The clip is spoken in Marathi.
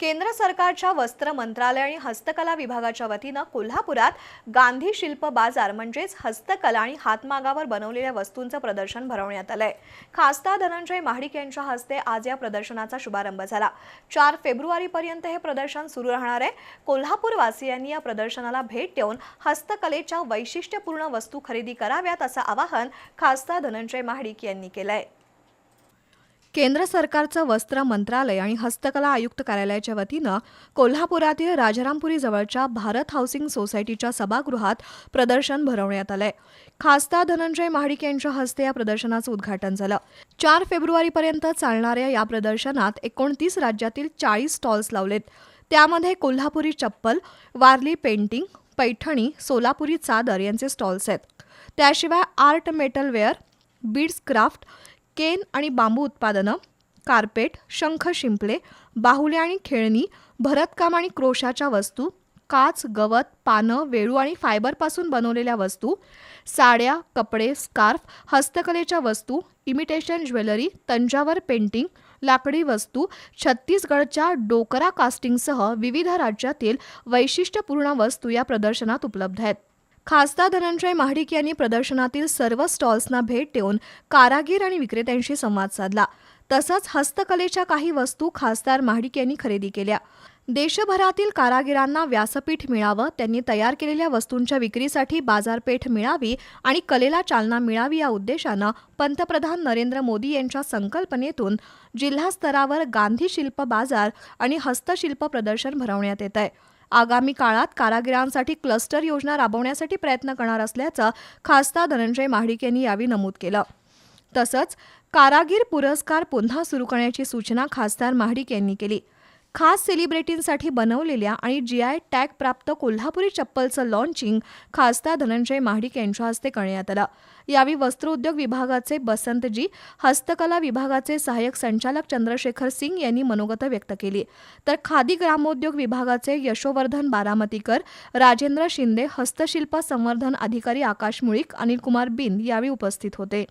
केंद्र सरकारच्या वस्त्र मंत्रालय आणि हस्तकला विभागाच्या वतीनं कोल्हापुरात गांधी शिल्प बाजार म्हणजेच हस्तकला आणि हातमागावर बनवलेल्या वस्तूंचं प्रदर्शन भरवण्यात आलंय. खासदार धनंजय महाडिक यांच्या हस्ते आज या प्रदर्शनाचा शुभारंभ झाला. चार फेब्रुवारीपर्यंत हे प्रदर्शन सुरू राहणार आहे. कोल्हापूरवासियांनी या प्रदर्शनाला भेट देऊन हस्तकलेच्या वैशिष्ट्यपूर्ण वस्तू खरेदी कराव्यात असं आवाहन खासदार धनंजय महाडिक यांनी केलंय. केंद्र सरकारचं वस्त्र मंत्रालय आणि हस्तकला आयुक्त कार्यालयाच्या वतीनं कोल्हापुरातील राजारामपुरी जवळच्या भारत हाऊसिंग सोसायटीच्या सभागृहात प्रदर्शन भरवण्यात आलंय. खासदार धनंजय महाडिक यांच्या हस्ते या प्रदर्शनाचं उद्घाटन झालं. चार फेब्रुवारीपर्यंत चालणाऱ्या या प्रदर्शनात एकोणतीस राज्यातील चाळीस स्टॉल्स लावलेत. त्यामध्ये कोल्हापुरी चप्पल वारली पेंटिंग पैठणी सोलापुरी चादर यांचे स्टॉल्स आहेत. त्याशिवाय art metal ware beads craft cane आणि बांबू उत्पादनं कार्पेट शंख शिंपले बाहुले आणि खेळणी भरतकाम आणि क्रोशाच्या वस्तू काच गवत पानं वेळू आणि फायबरपासून बनवलेल्या वस्तू साड्या कपडे स्कार्फ हस्तकलेच्या वस्तू इमिटेशन ज्वेलरी तंजावर पेंटिंग लाकडी वस्तू छत्तीसगडच्या डोकरा कास्टिंगसह विविध राज्यातील वैशिष्ट्यपूर्ण वस्तू या प्रदर्शनात उपलब्ध आहेत. खासदार धनंजय महाडिक यांनी प्रदर्शनातील सर्व स्टॉल्सना भेट देऊन कारागीर आणि विक्रेत्यांशी संवाद साधला. तसंच हस्तकलेच्या काही वस्तू खासदार महाडिक यांनी खरेदी केल्या. देशभरातील कारागिरांना व्यासपीठ मिळावं त्यांनी तयार केलेल्या वस्तूंच्या विक्रीसाठी बाजारपेठ मिळावी आणि कलेला चालना मिळावी या उद्देशानं पंतप्रधान नरेंद्र मोदी यांच्या संकल्पनेतून जिल्हा स्तरावर गांधी शिल्प बाजार आणि हस्तशिल्प प्रदर्शन भरवण्यात येत आहे आगामी काळात कारागिरांसाठी क्लस्टर योजना राबवण्यासाठी प्रयत्न करणार असल्याचं खासदार धनंजय महाडिक यांनी यावेळी नमूद केलं. तसंच कारागीर पुरस्कार पुन्हा सुरू करण्याची सूचना खासदार महाडिक यांनी केली. खास सेलिब्रिटींसाठी बनवलेल्या आणि जी आय टॅग प्राप्त कोल्हापुरी चप्पलचं लॉन्चिंग खासदार धनंजय महाडिक यांच्या हस्ते करण्यात आलं. यावेळी वस्त्रोद्योग विभागाचे बसंतजी हस्तकला विभागाचे सहाय्यक संचालक चंद्रशेखर सिंग यांनी मनोगत व्यक्त केली. तर खादी ग्रामोद्योग विभागाचे यशोवर्धन बारामतीकर राजेंद्र शिंदे हस्तशिल्प संवर्धन अधिकारी आकाश मुळीक अनिल कुमार बिंद यावेळी उपस्थित होते.